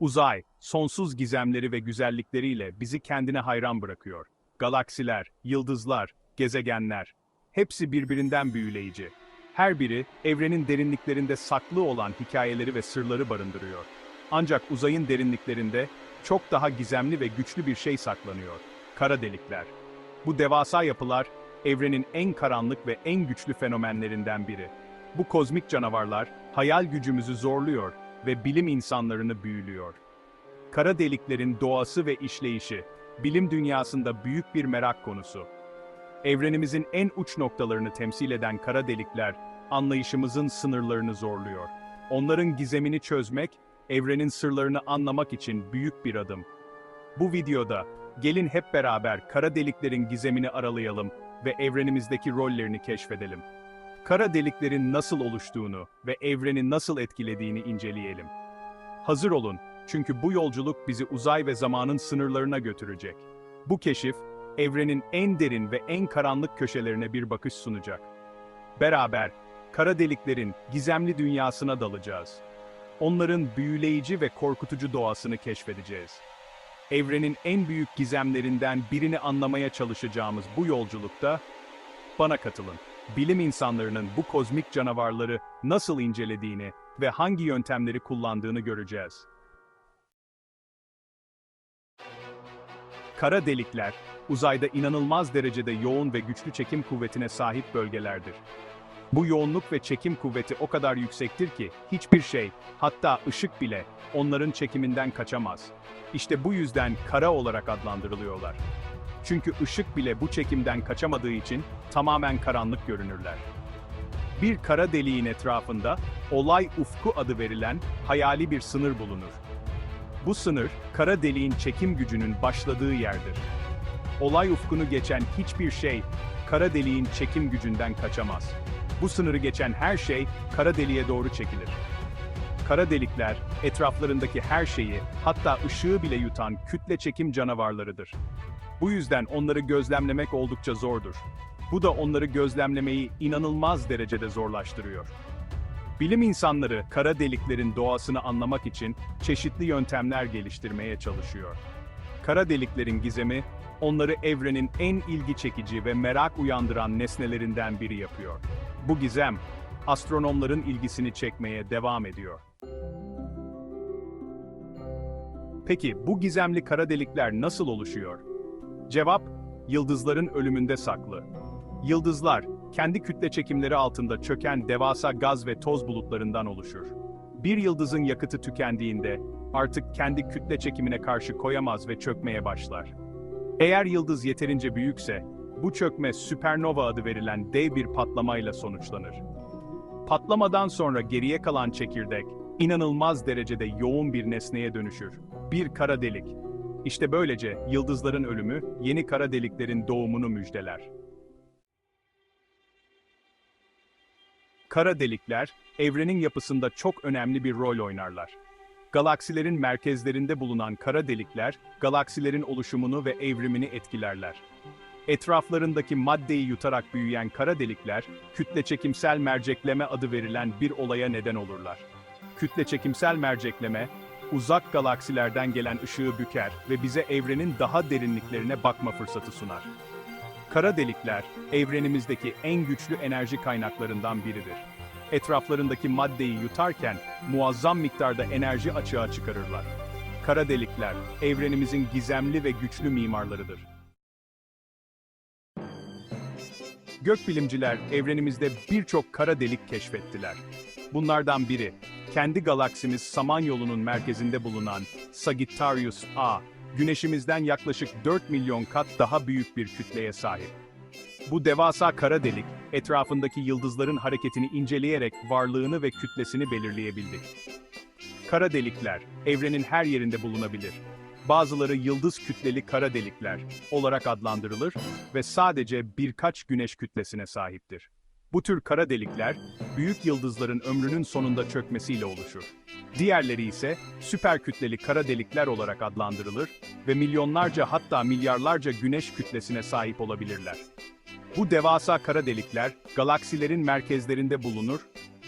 Uzay, sonsuz gizemleri ve güzellikleriyle bizi kendine hayran bırakıyor. Galaksiler, yıldızlar, gezegenler, hepsi birbirinden büyüleyici. Her biri, evrenin derinliklerinde saklı olan hikayeleri ve sırları barındırıyor. Ancak uzayın derinliklerinde, çok daha gizemli ve güçlü bir şey saklanıyor. Kara delikler. Bu devasa yapılar, evrenin en karanlık ve en güçlü fenomenlerinden biri. Bu kozmik canavarlar, hayal gücümüzü zorluyor ve bilim insanlarını büyülüyor. Kara deliklerin doğası ve işleyişi, bilim dünyasında büyük bir merak konusu. Evrenimizin en uç noktalarını temsil eden kara delikler, anlayışımızın sınırlarını zorluyor. Onların gizemini çözmek, evrenin sırlarını anlamak için büyük bir adım. Bu videoda, gelin hep beraber kara deliklerin gizemini aralayalım ve evrenimizdeki rollerini keşfedelim. Kara deliklerin nasıl oluştuğunu ve evreni nasıl etkilediğini inceleyelim. Hazır olun, çünkü bu yolculuk bizi uzay ve zamanın sınırlarına götürecek. Bu keşif, evrenin en derin ve en karanlık köşelerine bir bakış sunacak. Beraber, kara deliklerin gizemli dünyasına dalacağız. Onların büyüleyici ve korkutucu doğasını keşfedeceğiz. Evrenin en büyük gizemlerinden birini anlamaya çalışacağımız bu yolculukta, bana katılın. Bilim insanlarının bu kozmik canavarları nasıl incelediğini ve hangi yöntemleri kullandığını göreceğiz. Kara delikler, uzayda inanılmaz derecede yoğun ve güçlü çekim kuvvetine sahip bölgelerdir. Bu yoğunluk ve çekim kuvveti o kadar yüksektir ki hiçbir şey, hatta ışık bile onların çekiminden kaçamaz. İşte bu yüzden kara olarak adlandırılıyorlar. Çünkü ışık bile bu çekimden kaçamadığı için tamamen karanlık görünürler. Bir kara deliğin etrafında olay ufku adı verilen hayali bir sınır bulunur. Bu sınır, kara deliğin çekim gücünün başladığı yerdir. Olay ufkunu geçen hiçbir şey, kara deliğin çekim gücünden kaçamaz. Bu sınırı geçen her şey, kara deliğe doğru çekilir. Kara delikler, etraflarındaki her şeyi, hatta ışığı bile yutan kütle çekim canavarlarıdır. Bu yüzden onları gözlemlemek oldukça zordur. Bu da onları gözlemlemeyi inanılmaz derecede zorlaştırıyor. Bilim insanları kara deliklerin doğasını anlamak için çeşitli yöntemler geliştirmeye çalışıyor. Kara deliklerin gizemi, onları evrenin en ilgi çekici ve merak uyandıran nesnelerinden biri yapıyor. Bu gizem, astronomların ilgisini çekmeye devam ediyor. Peki bu gizemli kara delikler nasıl oluşuyor? Cevap, yıldızların ölümünde saklı. Yıldızlar, kendi kütle çekimleri altında çöken devasa gaz ve toz bulutlarından oluşur. Bir yıldızın yakıtı tükendiğinde, artık kendi kütle çekimine karşı koyamaz ve çökmeye başlar. Eğer yıldız yeterince büyükse, bu çökme süpernova adı verilen dev bir patlamayla sonuçlanır. Patlamadan sonra geriye kalan çekirdek, inanılmaz derecede yoğun bir nesneye dönüşür. Bir kara delik. İşte böylece yıldızların ölümü, yeni kara deliklerin doğumunu müjdeler. Kara delikler, evrenin yapısında çok önemli bir rol oynarlar. Galaksilerin merkezlerinde bulunan kara delikler, galaksilerin oluşumunu ve evrimini etkilerler. Etraflarındaki maddeyi yutarak büyüyen kara delikler, kütle çekimsel mercekleme adı verilen bir olaya neden olurlar. Kütle çekimsel mercekleme, uzak galaksilerden gelen ışığı büker ve bize evrenin daha derinliklerine bakma fırsatı sunar. Kara delikler, evrenimizdeki en güçlü enerji kaynaklarından biridir. Etraflarındaki maddeyi yutarken muazzam miktarda enerji açığa çıkarırlar. Kara delikler, evrenimizin gizemli ve güçlü mimarlarıdır. Gökbilimciler evrenimizde birçok kara delik keşfettiler. Bunlardan biri, kendi galaksimiz Samanyolu'nun merkezinde bulunan Sagittarius A, Güneşimizden yaklaşık 4 milyon kat daha büyük bir kütleye sahip. Bu devasa kara delik, etrafındaki yıldızların hareketini inceleyerek varlığını ve kütlesini belirleyebildik. Kara delikler, evrenin her yerinde bulunabilir. Bazıları yıldız kütleli kara delikler olarak adlandırılır ve sadece birkaç güneş kütlesine sahiptir. Bu tür kara delikler, büyük yıldızların ömrünün sonunda çökmesiyle oluşur. Diğerleri ise süper kütleli kara delikler olarak adlandırılır ve milyonlarca hatta milyarlarca güneş kütlesine sahip olabilirler. Bu devasa kara delikler galaksilerin merkezlerinde bulunur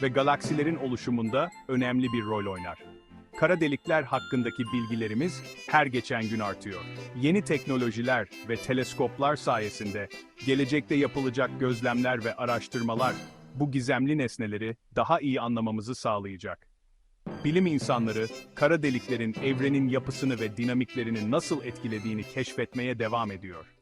ve galaksilerin oluşumunda önemli bir rol oynar. Kara delikler hakkındaki bilgilerimiz her geçen gün artıyor. Yeni teknolojiler ve teleskoplar sayesinde gelecekte yapılacak gözlemler ve araştırmalar bu gizemli nesneleri daha iyi anlamamızı sağlayacak. Bilim insanları, kara deliklerin evrenin yapısını ve dinamiklerini nasıl etkilediğini keşfetmeye devam ediyor.